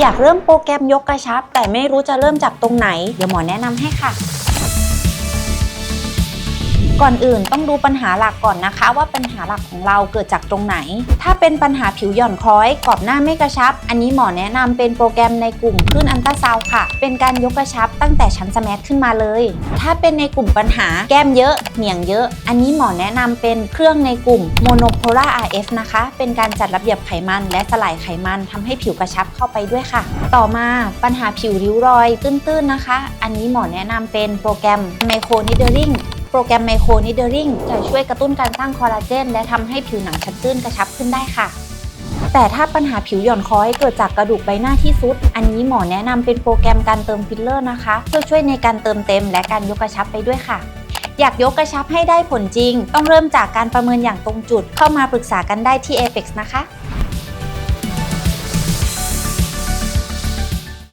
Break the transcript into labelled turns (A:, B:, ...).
A: อยากเริ่มโปรแกรมยกกระชับ แต่ไม่รู้จะเริ่มจากตรงไหน เดี๋ยวหมอแนะนำให้ค่ะ ก่อนอื่นต้องดูปัญหาหลักก่อนนะคะ ว่าปัญหาหลักของเราเกิดจากตรงไหน ถ้าเป็นปัญหาผิวหย่อนคล้อยกรอบหน้าไม่กระชับ อันนี้หมอแนะนำเป็นโปรแกรมในกลุ่มคลื่นอันตราซาวด์ค่ะ เป็นการยกกระชับตั้งแต่ชั้นสแมทขึ้นมาเลย ถ้าเป็นในกลุ่มปัญหาแก้มเยอะเหนียงเยอะ อันนี้หมอแนะนำเป็นเครื่องในกลุ่ม Monopolar RF นะคะ เป็นการจัดระเบียบไขมันและสลายไขมันทำให้ผิวกระชับเข้าไปด้วยค่ะ ต่อมาปัญหาผิวริ้วรอยตื้นๆนะคะ อันนี้หมอแนะนำเป็นโปรแกรม Micro Needling โโปรแกรมไมโครนิเดอริงจะช่วยกระตุ้นการสร้างคอลลาเจน และทำให้ผิวหนังชั้นตื้นกระชับขึ้นได้ค่ะ แต่ถ้าปัญหาผิวหย่อนคล้อยเกิดจากกระดูกใบหน้าที่ซุด อันนี้หมอแนะนำเป็นโปรแกรมการเติมฟิลเลอร์นะคะเพื่อช่วยในการเติมเต็ม และการยกกระชับไปด้วยค่ะอยากยกกระชับให้ได้ผลจริง ต้องเริ่มจากการประเมินอย่างตรงจุด เข้ามาปรึกษากันได้ที่ Apex นะคะ